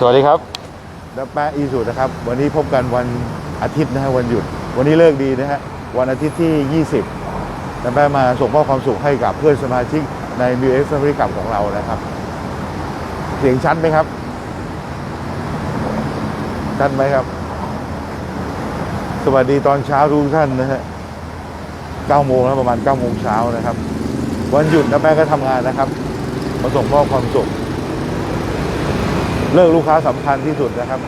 สวัสดีครับดับแปะอีสุนะครับ วันนี้พบกันวันอาทิตย์นะฮะวันหยุด วันนี้เลิกดีนะฮะวันอาทิตย์ที่ 20ดับแปะมาส่งมอบความสุขให้กับเพื่อนสมาชิกในมิวเอ็กซ์แฟมิลี่กับของเรานะครับ เสียงชัดไหมครับชัดไหมครับ สวัสดีตอนเช้าทุกท่านนะฮะ9โมงแล้วประมาณ9โมงเช้านะครับ วันหยุดนะแม่ก็ทำงานนะครับมาส่งมอบความสุข เลิกลูกค้าสำคัญที่สุดนะครับ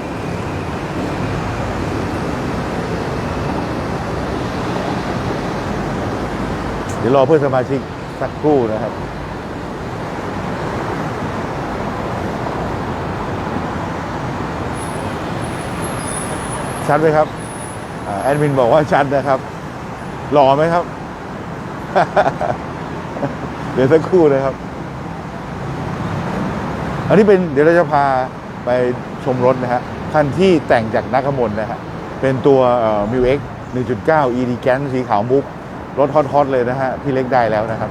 เดี๋ยวรอเพื่อนสมาชิกสักครู่นะครับ ชัดไหมครับอแอดมินบอกว่าชัดนะครับ หล่อไหมครับ เดี๋ยวสักครู่นะครับ อันนี้เป็นเดี๋ยวเราจะพาไปชมรถนะฮะคันที่แต่งจากนักขมลนะฮะเป็นตัวมิวเอ็ก1.9 e d g a n สีขาวมุก รถฮอตๆเลยนะฮะ พี่เล็กได้แล้วนะครับ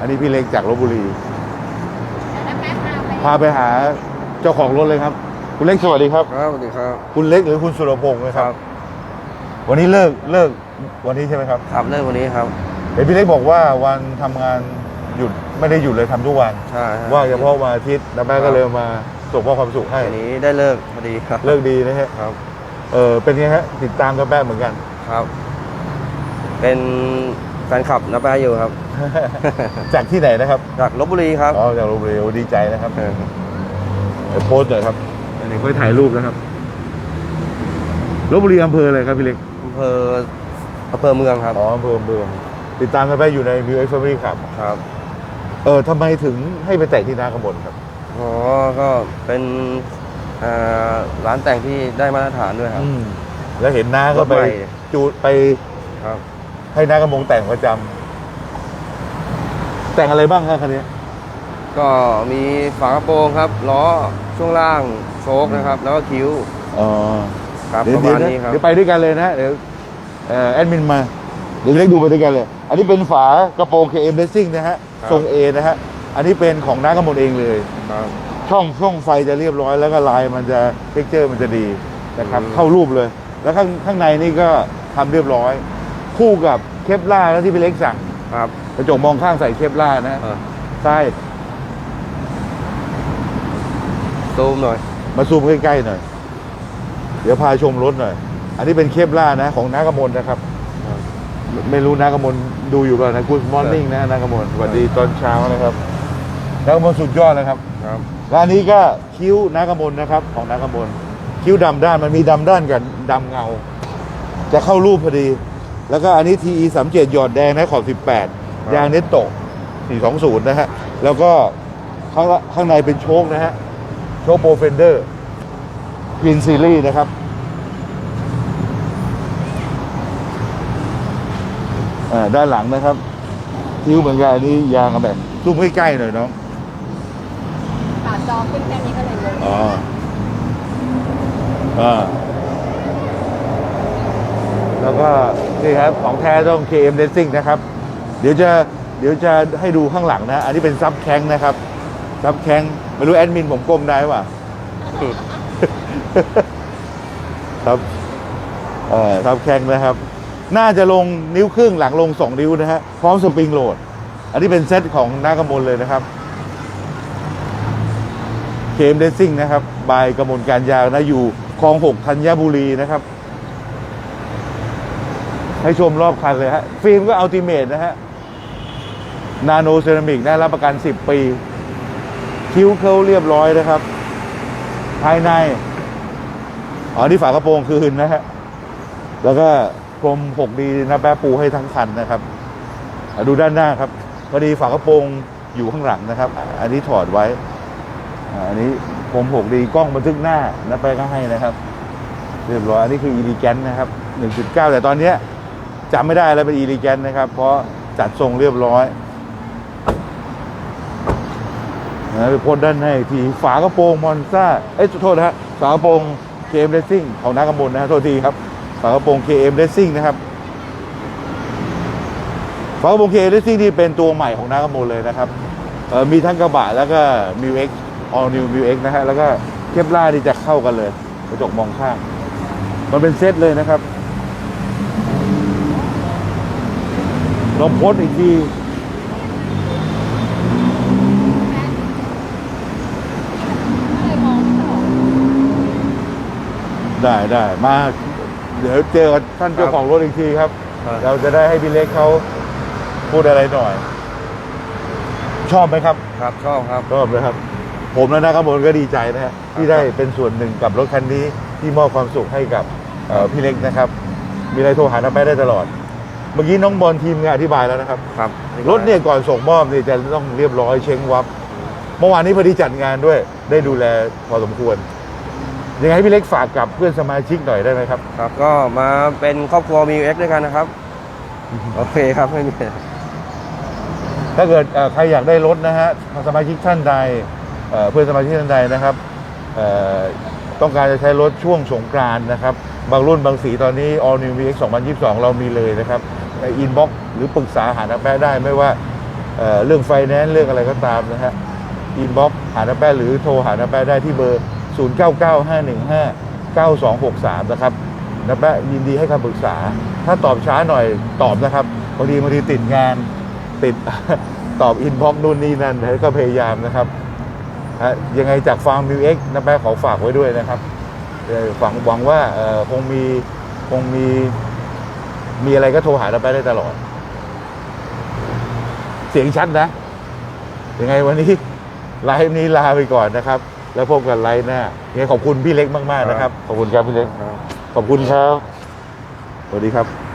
อันนี้พี่เล็กจากลบบุรี พาไปหาเจ้าของรถเลยครับ คุณเล็กสวัสดีครับ ครับสวัสดีครับ คุณเล็กหรือคุณสุรพงศ์นะครับ วันนี้เลิกเลิกวันนี้ใช่ไหมครับ ครับเริ่มวันนี้ครับเห็นพี่เล็กบอกว่าวันทำงาน หยุดไม่ได้หยุดเลยทำทุกวันใช่ครับว่าเฉพาะวันอาทิตย์แล้วแม่ก็เลยมาส่งมอบความสุขให้วันนี้ได้เลิกพอดีครับเลิกดีนะฮะครับเออเป็นไงฮะติดตามกับแป๊ะเหมือนกัน ครับ เป็นแฟนคลับนับแปะอยู่ครับ จากที่ไหนนะครับ จากลบบุรีครับอ๋อจากลพบุรีโอ้ดีใจนะครับเออเดี๋ยวโพสต์หน่อยครับอันนี้ค่อยถ่ายรูปนะครับลบบุรีอำเภออะไรครับพี่เล็กอำเภออำเภอเมืองครับอ๋ออำเภออำเภอติดตามกันไปอยู่ในมิวเอ็กซ์แฟมิลี่ครับ ครับ เออทำไมถึงให้ไปแต่งที่นาขมลครับ อ๋อก็เป็นอ่าร้านแต่งที่ได้มาตรฐานด้วยครับ อืมแล้วเห็นน้าก็ไปรถใหม่ จูไปครับ ให้น้ากระมงแต่งประจำแต่งอะไรบ้างครับคันนี้ ก็มีฝากระโปรงครับล้อช่วงล่างโชคนะครับ แล้วก็คิ้วอ๋อ ครับเดี๋ปยวระเดี๋ยวนะมาณนี้ครับเดี๋ยวไปด้วยกันเลยนะ เดี๋ยวเอ่อแอดมินมา เดี๋ยวเล็กดูไปด้วยกันเลย อันนี้เป็นฝากระโปรง KM Racing นะฮะทรง A นะฮะ อันนี้เป็นของน้ากระมลเองเลย ครับ ช่องช่องไฟจะเรียบร้อยแล้วก็ลายมันจะเท็กเจอร์มันจะดีนะครับอืม เข้ารูปเลย แล้วข้างข้างในนี่ก็ทำเรียบร้อย คู่กับเคปล่าแล้วที่พี่เล็กสั่งครับกระจกมองข้างใส่เคปล่านะฮะเออใช่ซูมหน่อย มาซูมใกล้ๆหน่อย เดี๋ยวพาชมรถหน่อย อันนี้เป็นเคปล่านะของน้ากระมลนะครับ ไม่ไม่รู้น้ากระมลดูอยู่เปล่านะคุณมอร์นิ่งนะน้ากระมลสวัสดีตอนเช้านะครับน้ากระมลสุดยอดนะครับครับร้านนี้ก็คิ้วน้ากระมลนะครับของน้ากระมลคิ้วดำด้านมันมีดำด้านกับดำเงา จะเข้ารูปพอดี แล้วก็อันนี้ TE 3 7หยอดแดงนะขอบ18ยางเนตโตะ420นะฮะแล้วก็ข้างละข้างในเป็นโชคนะฮะโชคโปรเฟนเดอร์พินซีรีส์นะครับอ่า ด้านหลังนะครับคิ้วเหมือนกันอันนี้ยางแบบซูมใกล้ๆหน่อยน้องขาจอขึ้นแค่นี้ก็เลยงงอ๋ออ่าแล้วก็นี่ครับของแท้ต้อง KM Racing นะครับ เดี๋ยวจะเดี๋ยวจะให้ดูข้างหลังนะ อันนี้เป็นซับแข้งนะครับ ซับแข้งไม่รู้แอดมินผมก้มได้ป่ะครับเอ่อซับแข้งนะครับ น่าจะลงนิ้วครึ่งหลังลงสองนิ้วนะฮะ พร้อมสปริงโหลด อันนี้เป็นเซตของน้ากมลเลยนะครับเคมเดซิ่งนะครับ บายกระมวลการยางนะอยู่คลองหกธัญบุรีนะครับ ให้ชมรอบคันเลยฮะ ฟิล์มก็อัลติเมทนะฮะ นาโนเซรามิกได้รับประกัน 10 ปี คิ้วเคิลเรียบร้อยนะครับ ภายใน อ๋อ นี่ฝากระโปรงคืนนะฮะ แล้วก็ กรม 6D นะแปะปูให้ทั้งคันนะครับดูด้านหน้าครับพอดีฝากระโปรงอยู่ข้างหลังนะครับ อันนี้ถอดไว้ อันนี้ผมหกดีกล้องบันทึกหน้านะไปก็ให้นะครับ เรียบร้อยอันนี้คืออีลีแกนนะครับ 1.9 แต่ตอนนี้จำไม่ได้แล้วเป็นอีลีแกนนะครับ เพราะจัดทรงเรียบร้อยนะไปพ่นด้านในอีกทีฝากระโปรงมอนซ่าเอ้ยโทษนะฮะฝากระโปรง KM Racing ของนักกำมลนะฮะโทษทีครับ ฝากระโปรง KM Racing นะครับฝากระโปรง KM Racing นี่เป็นตัวใหม่ของนักกำมลเลยนะครับมีทั้งกระบะแล้วก็ m ิว X All New m ิว X นะฮะแล้วก็เคปล่านี่จะเข้ากันเลยกระจกมองข้าง มันเป็นเซตเลยนะครับลองโพสอีกทีไม่ออกได้ได้มา เดี๋ยวเจอกับท่านเจ้าของรถอีกทีครับ ครับ เราจะได้ให้พี่เล็กเขาพูดอะไรหน่อย ชอบไหมครับ ครับชอบครับ ชอบนะครับ ผมแล้วนะครับผมก็ดีใจนะฮะที่ได้เป็นส่วนหนึ่งกับรถคันนี้ที่มอบความสุขให้กับเอ่อพี่เล็กนะครับ มีอะไรโทรหาน้าแป๊ะได้ตลอด เมื่อกี้น้องบอลทีมงานอธิบายแล้วนะครับ ครับรถเนี่ยก่อนส่งมอบเนี่ยจะต้องเรียบร้อยเช็งวับ เมื่อวานนี้พอดีจัดงานด้วย ได้ดูแลพอสมควร ยังไงให้พี่เล็กฝากกับเพื่อนสมาชิกหน่อยได้ไหมครับ ครับก็มาเป็นครอบครัวมิวเอ็กด้วยกันนะครับ โอเคครับไม่มีถ้าเกิดเอ่อใครอยากได้รถนะฮะสมาชิกท่านใดเอ่อเพื่อนสมาชิกท่านใดนะครับเอ่อต้องการจะใช้รถช่วงสงกรานต์นะครับ บางรุ่นบางสีตอนนี้ All New VX 2022 เรามีเลยนะครับอินบ็อกหรือปรึกษาหาน้าแป๊ะได้ไม่ว่าเอ่อเรื่องไฟแนนซ์เรื่องอะไรก็ตามนะฮะอินบ็อกหาน้าแป๊ะหรือโทรหาน้าแป๊ะได้ที่เบอร์ 0995159263 นะครับน้าแปะยินดีให้คำปรึกษา ถ้าตอบช้าหน่อยตอบนะครับบางทีบางทีติดงานติดตอบอินบ็อกนู่นนี่นั่นก็พยายามนะครับฮะยังไงจากฟาร์มมิวเอ็กนะแปะขอฝากไว้ด้วยนะครับเอ่อหวังหวังว่าคงมีคงมีมีอะไรก็โทรหานะแปะได้ตลอด เสียงชัดนะ ยังไงวันนี้ไลฟ์นี้ลาไปก่อนนะครับ แล้วพบกันไลฟ์หน้ายังไงขอบคุณพี่เล็กมาก ๆ นะครับ ขอบคุณครับพี่เล็ก ขอบคุณครับ สวัสดีครับ